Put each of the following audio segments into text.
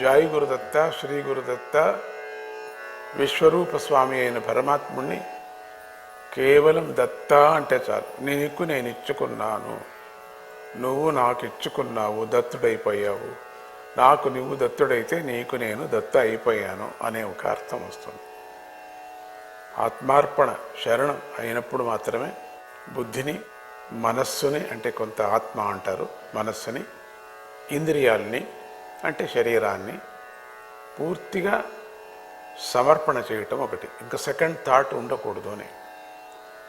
జాయి గురుదత్త శ్రీ గురుదత్త విశ్వరూప స్వామి అయిన పరమాత్ముణ్ణి కేవలం దత్త అంటే చాలు. నీకు నేను ఇచ్చుకున్నాను. నువ్వు నాకు ఇచ్చుకున్నావు దత్తుడైపోయావు. నాకు నువ్వు దత్తుడైతే నీకు నేను దత్త అయిపోయాను అనే ఒక అర్థం వస్తుంది. ఆత్మార్పణ శరణం అయినప్పుడు మాత్రమే బుద్ధిని మనస్సుని అంటే కొంత ఆత్మ అంటారు మనస్సుని ఇంద్రియాల్ని అంటే శరీరాన్ని పూర్తిగా సమర్పణ చేయటం ఒకటి. ఇంకా సెకండ్ థాట్ ఉండకూడదు అని.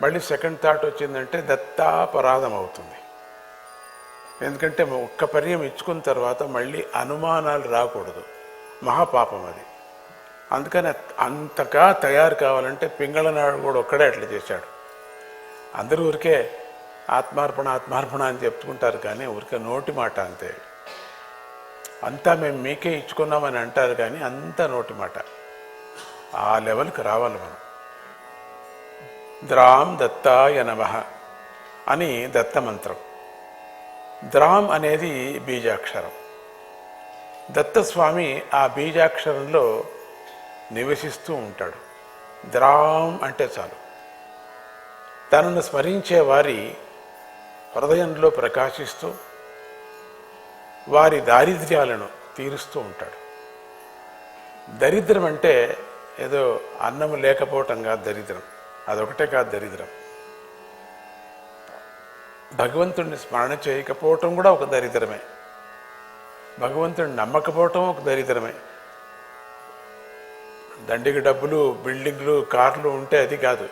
మళ్ళీ సెకండ్ థాట్ వచ్చిందంటే దత్తాపరాధం అవుతుంది. ఎందుకంటే ఒక్క పర్యం ఇచ్చుకున్న తర్వాత మళ్ళీ అనుమానాలు రాకూడదు. మహాపాపం అది. అందుకని అంతగా తయారు కావాలంటే పింగళనాడు కూడా ఒక్కడే అట్లా చేశాడు. అందరూ ఊరికే ఆత్మార్పణ ఆత్మార్పణ అని చెప్పుకుంటారు కానీ ఊరికే నోటి మాట అంతే. అంతా మేము మీకే ఇచ్చుకున్నామని అంటారు కానీ అంతా నోటి మాట. ఆ లెవెల్కి రావాలి మనం. ద్రాం దత్తాయ నమ అని దత్తమంత్రం ద్రాం అనేది బీజాక్షరం. దత్తస్వామి ఆ బీజాక్షరంలో నివసిస్తూ ఉంటాడు. ద్రాం అంటే చాలు. తనను స్మరించే వారి హృదయంలో ప్రకాశిస్తూ వారి దారిద్ర్యాలను తీరుస్తూ ఉంటాడు. దరిద్రం అంటే ఏదో అన్నం లేకపోవటం కాదు దరిద్రం. అదొకటే కాదు దరిద్రం. భగవంతుడిని స్మరణ చేయకపోవటం కూడా ఒక దరిద్రమే. భగవంతుడిని నమ్మకపోవటం ఒక దరిద్రమే. దండికి డబ్బులు బిల్డింగ్లు కార్లు ఉంటే అది కాదు.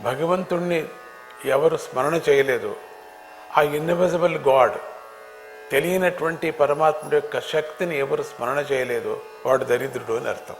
భగవంతుణ్ణి ఎవరు స్మరణ చేయలేదు. ఆ ఇన్విజిబుల్ గాడ్ తెలియనటువంటి పరమాత్ముడి యొక్క శక్తిని ఎవరు స్మరణ చేయలేదో వాడు దరిద్రుడు అని అర్థం.